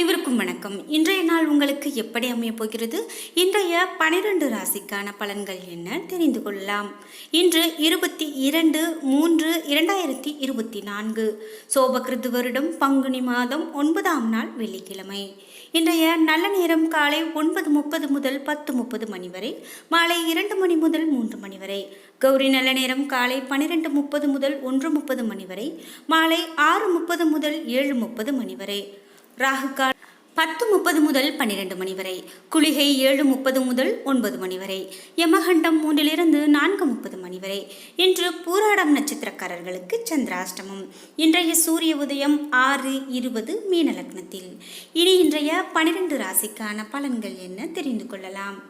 அனைவருக்கும் வணக்கம். இன்றைய நாள் உங்களுக்கு எப்படி அமையப் போகிறது? இன்றைய பனிரெண்டு ராசிக்கான பலன்கள் என்ன? தெரிந்து கொள்ளலாம். இன்று இருபத்தி இரண்டு மூன்று இரண்டாயிரத்தி இருபத்தி நான்கு. சோபகிருது வருடம் பங்குனி மாதம் ஒன்பதாம் நாள் வெள்ளிக்கிழமை. இன்றைய நல்ல நேரம் காலை ஒன்பது முப்பது முதல் பத்து முப்பது மணி வரை மாலை இரண்டு மணி முதல் மூன்று மணி வரை. கௌரி நல்ல நேரம் காலை பன்னிரெண்டு முப்பது முதல் ஒன்று முப்பது மணி வரை மாலை ஆறு முப்பது முதல் ஏழு முப்பது மணி வரை. ராகுகால் பத்து முப்பது முதல் பன்னிரெண்டு மணி வரை குளிகை ஏழு முப்பது முதல் ஒன்பது மணி வரை யமகண்டம் மூன்றிலிருந்து நான்கு முப்பது மணி வரை இன்று பூராடம் நட்சத்திரக்காரர்களுக்கு சந்திராஷ்டமம். இன்றைய சூரிய உதயம் ஆறு இருபது மீன லக்னத்தில். இனி இன்றைய பனிரெண்டு ராசிக்கான பலன்கள் என்ன தெரிந்து கொள்ளலாம்?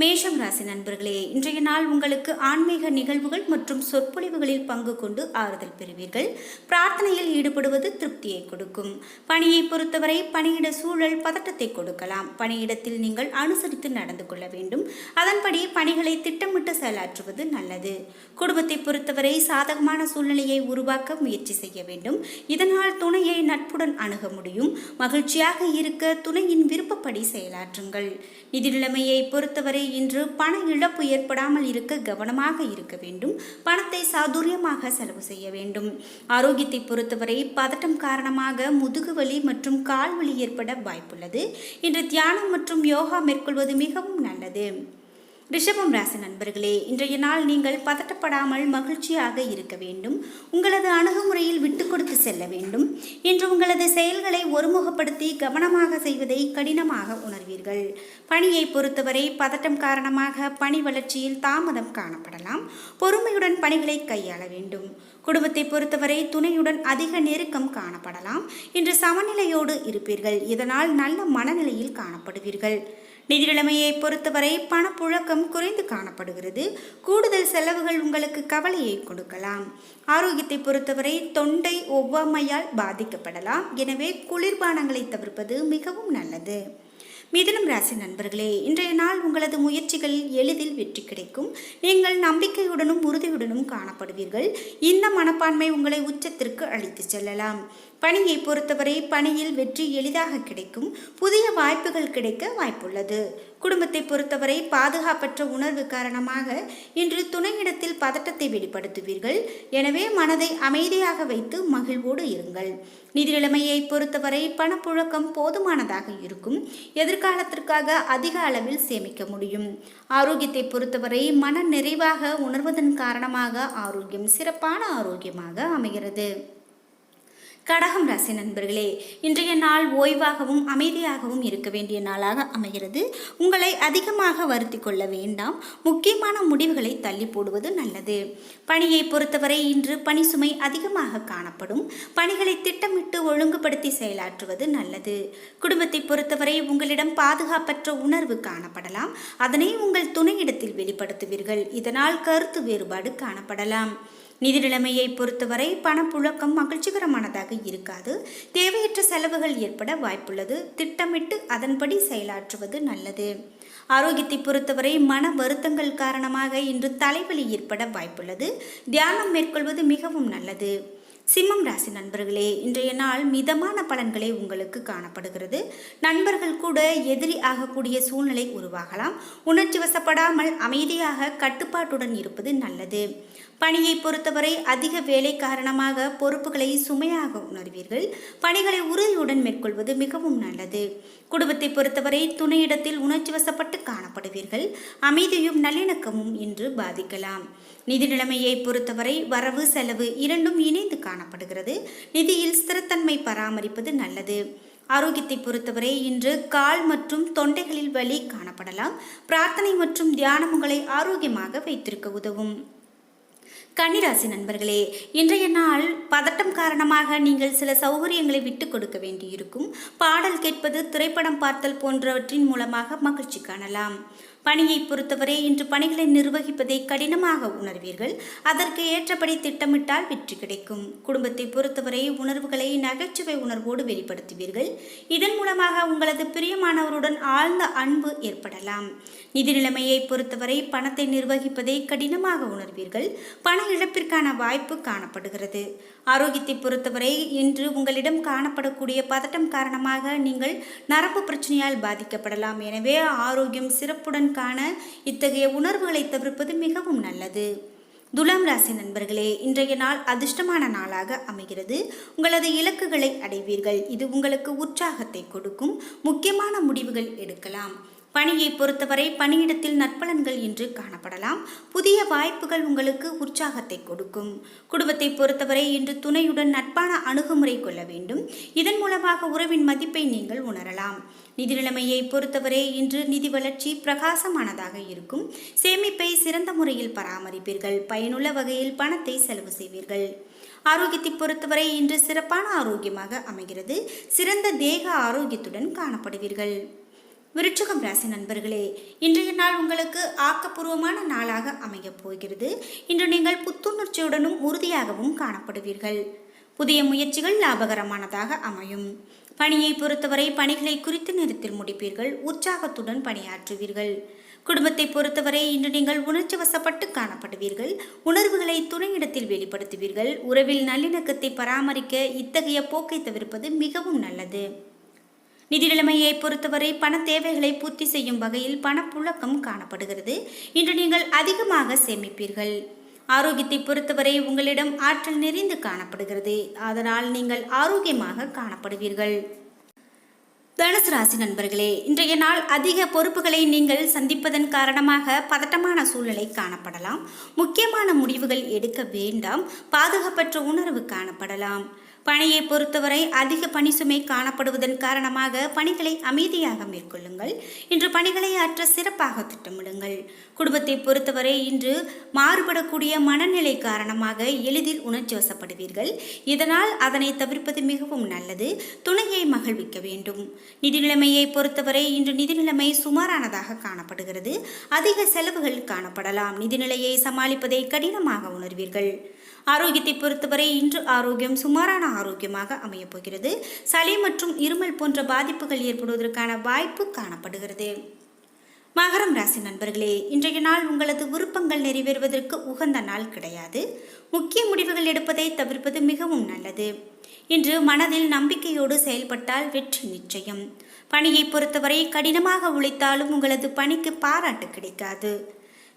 மேஷம் ராசி நண்பர்களே இன்றைய நாள் உங்களுக்கு ஆன்மீக நிகழ்வுகள் மற்றும் சொற்பொழிவுகளில் பங்கு கொண்டு ஆறுதல் பெறுவீர்கள். பிரார்த்தனையில் ஈடுபடுவது திருப்தியை கொடுக்கும். பணியை பொறுத்தவரை பணியிட சூழல் பதட்டத்தை கொடுக்கலாம். பணியிடத்தில் நீங்கள் அனுசரித்து நடந்து கொள்ள வேண்டும். அதன்படி பணிகளை திட்டமிட்டு செயலாற்றுவது நல்லது. குடும்பத்தை பொறுத்தவரை சாதகமான சூழ்நிலையை உருவாக்க முயற்சி செய்ய வேண்டும். இதனால் துணையை நட்புடன் அணுக முடியும். மகிழ்ச்சியாக இருக்க துணையின் விருப்பப்படி செயலாற்றுங்கள். நிதி நிலைமையை பொறுத்தவரை இன்று பண இழப்பு ஏற்படாமல் இருக்க கவனமாக இருக்க வேண்டும். பணத்தை சாதுரியமாக செலவு செய்ய வேண்டும். ஆரோக்கியத்தை பொறுத்தவரை பதட்டம் காரணமாக முதுகுவலி மற்றும் கால்வலி ஏற்பட வாய்ப்புள்ளது. இன்று தியானம் மற்றும் யோகா மேற்கொள்வது மிகவும் நல்லது. ரிஷபம் ராசி நண்பர்களே இன்றைய நாள் நீங்கள் பதட்டப்படாமல் மகிழ்ச்சியாக இருக்க வேண்டும். உங்களது அணுகுமுறையில் விட்டு கொடுத்து செல்ல வேண்டும். இன்று உங்களது செயல்களை ஒருமுகப்படுத்தி கவனமாக செய்வதை கடினமாக உணர்வீர்கள். பணியை பொறுத்தவரை பதட்டம் காரணமாக பணி வளர்ச்சியில் தாமதம் காணப்படலாம். பொறுமையுடன் பணிகளை கையாள வேண்டும். குடும்பத்தை பொறுத்தவரை துணையுடன் அதிக நெருக்கம் காணப்படலாம். இன்று சமநிலையோடு இருப்பீர்கள். இதனால் நல்ல மனநிலையில் காணப்படுவீர்கள். நிதி நிலைமையை பொறுத்தவரை பணப்புழக்கம் குறைந்து காணப்படுகிறது. கூடுதல் செலவுகள் உங்களுக்கு கவலையை கொடுக்கலாம். ஆரோக்கியத்தை பொறுத்தவரை தொண்டை ஒவ்வாமையால் பாதிக்கப்படலாம். எனவே குளிர்பானங்களை தவிர்ப்பது மிகவும் நல்லது. மிதுனம் ராசி நண்பர்களே இன்றைய நாள் உங்களது முயற்சிகளில் எளிதில் வெற்றி கிடைக்கும். நீங்கள் நம்பிக்கையுடனும் உறுதியுடனும் காணப்படுவீர்கள். இந்த மனப்பான்மை உங்களை உச்சத்திற்கு அழைத்துச் செல்லலாம். பணியை பொறுத்தவரை பணியில் வெற்றி எளிதாக கிடைக்கும் புதிய வாய்ப்புகள் கிடைக்க வாய்ப்புள்ளது. குடும்பத்தை பொறுத்தவரை பாதுகாப்பற்ற உணர்வு காரணமாக இன்று துணையிடத்தில் பதட்டத்தை வெளிப்படுத்துவீர்கள். எனவே மனதை அமைதியாக வைத்து மகிழ்வோடு இருங்கள். நிதிநிலைமையை பொறுத்தவரை பணப்புழக்கம் போதுமானதாக இருக்கும். எதிர்காலத்திற்காக அதிக அளவில் சேமிக்க முடியும். ஆரோக்கியத்தை பொறுத்தவரை மன நிறைவாக உணர்வதன் காரணமாக ஆரோக்கியம் சிறப்பான ஆரோக்கியமாக அமைகிறது. கடகம் ராசி நண்பர்களே இன்றைய நாள் ஓய்வாகவும் அமைதியாகவும் இருக்க வேண்டிய நாளாக அமைகிறது. உங்களை அதிகமாக வருத்தி கொள்ள வேண்டாம். முக்கியமான முடிவுகளை தள்ளி போடுவது நல்லது. பணியை பொறுத்தவரை இன்று பணி சுமை அதிகமாக காணப்படும். பணிகளை திட்டமிட்டு ஒழுங்குபடுத்தி செயலாற்றுவது நல்லது. குடும்பத்தை பொறுத்தவரை உங்களிடம் பாதுகாப்பற்ற உணர்வு காணப்படலாம். அதனை உங்கள் துணையிடத்தில் வெளிப்படுத்துவீர்கள். இதனால் கருத்து வேறுபாடு காணப்படலாம். நிதி நிலைமையை பொறுத்தவரை பணப்புழக்கம் மகிழ்ச்சிகரமானதாக இருக்காது. தேவையற்ற செலவுகள் ஏற்பட வாய்ப்புள்ளது. திட்டமிட்டு அதன்படி செயலாற்றுவது நல்லது. ஆரோக்கியத்தை பொறுத்தவரை மன வருத்தங்கள் காரணமாக இன்று தலைவலி ஏற்பட வாய்ப்புள்ளது. தியானம் மேற்கொள்வது மிகவும் நல்லது. சிம்மம் ராசி நண்பர்களே இன்றைய நாள் மிதமான பலன்களே உங்களுக்கு காணப்படுகிறது. நண்பர்கள் கூட எதிரி ஆகக்கூடிய சூழ்நிலை உருவாகலாம். உணர்ச்சி வசப்படாமல் அமைதியாக கட்டுப்பாட்டுடன் இருப்பது நல்லது. பணியை பொறுத்தவரை அதிக வேலை காரணமாக பொறுப்புகளை சுமையாக உணர்வீர்கள். பணிகளை உறுதியுடன் மேற்கொள்வது மிகவும் நல்லது. குடும்பத்தை பொறுத்தவரை துணையிடத்தில் உணர்ச்சி வசப்பட்டு காணப்படுவீர்கள். அமைதியும் நல்லிணக்கமும் இன்று பாதிக்கலாம். நிதி நிலைமையை பொறுத்தவரை வரவு செலவு இரண்டும் இணைந்து காணப்படுகிறது. நிதியில் ஸ்திரத்தன்மை பராமரிப்பது நல்லது. ஆரோக்கியத்தை பொறுத்தவரை இன்று கால் மற்றும் தொண்டைகளில் வலி காணப்படலாம். பிரார்த்தனை மற்றும் தியானம் உங்களை ஆரோக்கியமாக வைத்திருக்க உதவும். கன்னிராசி நண்பர்களே இன்றைய நாள் பதட்டம் காரணமாக நீங்கள் சில சௌகரியங்களை விட்டு கொடுக்க வேண்டியிருக்கும். பாடல் கேட்பது திரைப்படம் பார்த்தல் போன்றவற்றின் மூலமாக மகிழ்ச்சி காணலாம். பணியை பொறுத்தவரை இன்று பணிகளை நிர்வகிப்பதை கடினமாக உணர்வீர்கள். அதற்கு ஏற்றபடி திட்டமிட்டால் வெற்றி கிடைக்கும். குடும்பத்தை பொறுத்தவரை உணர்வுகளை நகைச்சுவை உணர்வோடு வெளிப்படுத்துவீர்கள். இதன் மூலமாக உங்களது பிரியமானவருடன் ஆழ்ந்த அன்பு ஏற்படலாம். நிதி நிலைமையை பொறுத்தவரை பணத்தை நிர்வகிப்பதை கடினமாக உணர்வீர்கள். பண இழப்பிற்கான வாய்ப்பு காணப்படுகிறது. ஆரோக்கியத்தை பொறுத்தவரை இன்று உங்களிடம் காணப்படக்கூடிய பதட்டம் காரணமாக நீங்கள் நரம்பு பிரச்சனையால் பாதிக்கப்படலாம். எனவே ஆரோக்கியம் சிறப்புடன் காண இத்தகைய உணர்வுகளை தவிர்ப்பது மிகவும் நல்லது. துலாம் ராசி நண்பர்களே இன்றைய நாள் அதிர்ஷ்டமான நாளாக அமைகிறது. உங்களது இலக்குகளை அடைவீர்கள். இது உங்களுக்கு உற்சாகத்தை கொடுக்கும். முக்கியமான முடிவுகள் எடுக்கலாம். பணியை பொறுத்தவரை பணியிடத்தில் நற்பலன்கள் இன்று காணப்படலாம். புதிய வாய்ப்புகள் உங்களுக்கு உற்சாகத்தை கொடுக்கும். குடும்பத்தை பொறுத்தவரை இன்று துணையுடன் நட்பான அணுகுமுறை கொள்ள வேண்டும். இதன் மூலமாக உறவின் மதிப்பை நீங்கள் உணரலாம். நிதி நிலைமையை பொறுத்தவரை இன்று நிதி வளர்ச்சி பிரகாசமானதாக இருக்கும். சேமிப்பை சிறந்த முறையில் பராமரிப்பீர்கள். பயனுள்ள வகையில் பணத்தை செலவு செய்வீர்கள். ஆரோக்கியத்தை பொறுத்தவரை இன்று சிறப்பான ஆரோக்கியமாக அமைகிறது. சிறந்த தேக ஆரோக்கியத்துடன் காணப்படுவீர்கள். விருட்சகம் ராசி நண்பர்களே இன்றைய நாள் உங்களுக்கு ஆக்கப்பூர்வமான நாளாக அமையப் போகிறது. இன்று நீங்கள் புத்துணர்ச்சியுடனும் உறுதியாகவும் காணப்படுவீர்கள். புதிய முயற்சிகள் லாபகரமானதாக அமையும். பணியை பொறுத்தவரை பணிகளை குறித்த நேரத்தில் முடிப்பீர்கள் உற்சாகத்துடன் பணியாற்றுவீர்கள். குடும்பத்தை பொறுத்தவரை இன்று நீங்கள் உணர்ச்சி வசப்பட்டு காணப்படுவீர்கள் உணர்வுகளை துணையிடத்தில் வெளிப்படுத்துவீர்கள். உறவில் நல்லிணக்கத்தை பராமரிக்க இத்தகைய போக்கை தவிர்ப்பது மிகவும் நல்லது. நிதி நிலைமையை பொறுத்தவரை பண தேவைகளை பூர்த்தி செய்யும் வகையில் பணப்புழக்கம் காணப்படுகிறது. இன்று நீங்கள் அதிகமாக சேமிப்பீர்கள். ஆரோக்கியத்தை பொறுத்தவரை உங்களிடம் ஆற்றல் நிறைந்து காணப்படுகிறது. அதனால் நீங்கள் ஆரோக்கியமாக காணப்படுவீர்கள். தனுசு ராசி நண்பர்களே இன்றைய நாள் அதிக பொறுப்புகளை நீங்கள் சந்திப்பதன் காரணமாக பதட்டமான சூழ்நிலை காணப்படலாம். முக்கியமான முடிவுகள் எடுக்க வேண்டாம். பாதுகாப்பற்ற உணர்வு காணப்படலாம். பணியை பொறுத்தவரை அதிக பணி சுமை காணப்படுவதன் காரணமாக பணிகளை அமைதியாக மேற்கொள்ளுங்கள். இன்று பணிகளை ஆற்ற சிறப்பாக திட்டமிடுங்கள். குடும்பத்தை பொறுத்தவரை இன்று மாறுபடக்கூடிய மனநிலை காரணமாக எளிதில் உணர்ச்சி வசப்படுவீர்கள். இதனால் அதனை தவிர்ப்பது மிகவும் நல்லது. துணையை மகிழ்விக்க வேண்டும். நிதி நிலைமையை பொறுத்தவரை இன்று நிதி நிலைமை சுமாரானதாக காணப்படுகிறது. அதிக செலவுகள் காணப்படலாம். நிதிநிலையை சமாளிப்பதை கடினமாக உணர்வீர்கள். ஆரோக்கியத்தை பொறுத்தவரை இன்று ஆரோக்கியம் சுமாரான ஆரோக்கியமாக அமையப் போகிறது சளி மற்றும் இருமல் போன்ற பாதிப்புகள் ஏற்படுவதற்கான வாய்ப்பு காணப்படுகிறது. மகரம் ராசி நண்பர்களே இன்றைய நாள் உங்களது விருப்பங்கள் நிறைவேறுவதற்கு உகந்த நாள் கிடையாது. முக்கிய முடிவுகள் எடுப்பதை தவிர்ப்பது மிகவும் நல்லது. இன்று மனதில் நம்பிக்கையோடு செயல்பட்டால் வெற்றி நிச்சயம். பணியை பொறுத்தவரை கடினமாக உழைத்தாலும் உங்களது பணிக்கு பாராட்டு கிடைக்காது.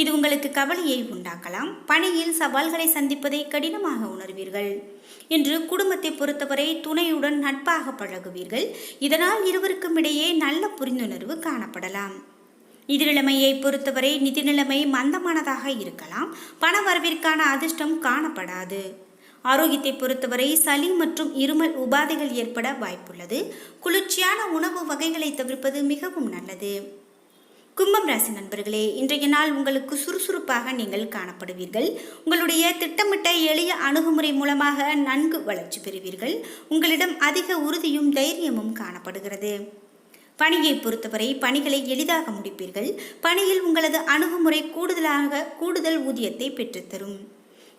இது உங்களுக்கு கவலையை உண்டாக்கலாம். பணியில் சவால்களை சந்திப்பதை கடினமாக உணர்வீர்கள். இன்று குடும்பத்தை பொறுத்தவரை துணையுடன் நட்பாக பழகுவீர்கள். இதனால் இருவருக்கும் இடையே நல்ல புரிந்துணர்வு காணப்படலாம். நிதிநிலைமையை பொறுத்தவரை நிதி நிலைமை மந்தமானதாக இருக்கலாம். பண வரவிற்கான அதிர்ஷ்டம் காணப்படாது. ஆரோக்கியத்தை பொறுத்தவரை சளி மற்றும் இருமல் உபாதைகள் ஏற்பட வாய்ப்புள்ளது. குளிர்ச்சியான உணவு வகைகளை தவிர்ப்பது மிகவும் நல்லது. கும்பம் ராசி நண்பர்களே இன்றைய நாள் உங்களுக்கு சுறுசுறுப்பாக நீங்கள் காணப்படுவீர்கள். உங்களுடைய திட்டமிட்ட எளிய அணுகுமுறை மூலமாக நன்கு வளர்ச்சி பெறுவீர்கள். உங்களிடம் அதிக உறுதியும் தைரியமும் காணப்படுகிறது. பணியை பொறுத்தவரை பணிகளை எளிதாக முடிப்பீர்கள். பணியில் உங்களது அணுகுமுறை கூடுதலாக கூடுதல் ஊதியத்தை பெற்றுத்தரும்.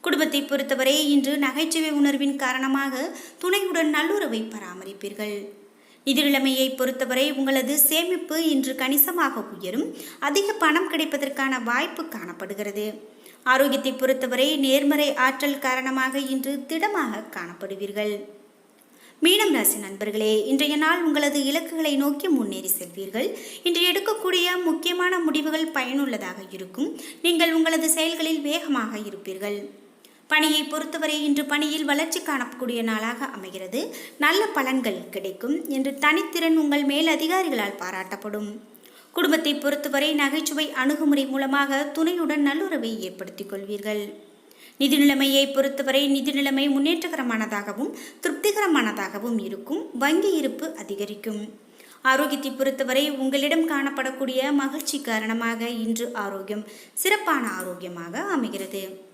குடும்பத்தை பொறுத்தவரை இன்று நகைச்சுவை உணர்வின் காரணமாக துணையுடன் நல்லுறவை பராமரிப்பீர்கள். நிதி பொறுத்தவரை உங்களது சேமிப்பு இன்று கணிசமாக உயரும். அதிக பணம் கிடைப்பதற்கான வாய்ப்பு காணப்படுகிறது. ஆரோக்கியத்தை பொறுத்தவரை நேர்மறை ஆற்றல் காரணமாக இன்று திடமாக காணப்படுவீர்கள். மீனம் ராசி நண்பர்களே இன்றைய நாள் உங்களது இலக்குகளை நோக்கி முன்னேறி செல்வீர்கள். இன்று எடுக்கக்கூடிய முக்கியமான முடிவுகள் பயனுள்ளதாக இருக்கும். நீங்கள் உங்களது செயல்களில் வேகமாக இருப்பீர்கள். பணியை பொறுத்தவரை இன்று பணியில் வளர்ச்சி காணக்கூடிய நாளாக அமைகிறது. நல்ல பலன்கள் கிடைக்கும் என்று தனித்திறன் உங்கள் மேல் அதிகாரிகளால் பாராட்டப்படும். குடும்பத்தை பொறுத்தவரை நகைச்சுவை அணுகுமுறை மூலமாக துணையுடன் நல்லுறவை ஏற்படுத்திக் கொள்வீர்கள். நிதி நிலைமையை பொறுத்தவரை நிதி நிலைமை முன்னேற்றகரமானதாகவும் திருப்திகரமானதாகவும் இருக்கும். வங்கி இருப்பு அதிகரிக்கும். ஆரோக்கியத்தை பொறுத்தவரை உங்களிடம் காணப்படக்கூடிய மகிழ்ச்சி காரணமாக இன்று ஆரோக்கியம் சிறப்பான ஆரோக்கியமாக அமைகிறது.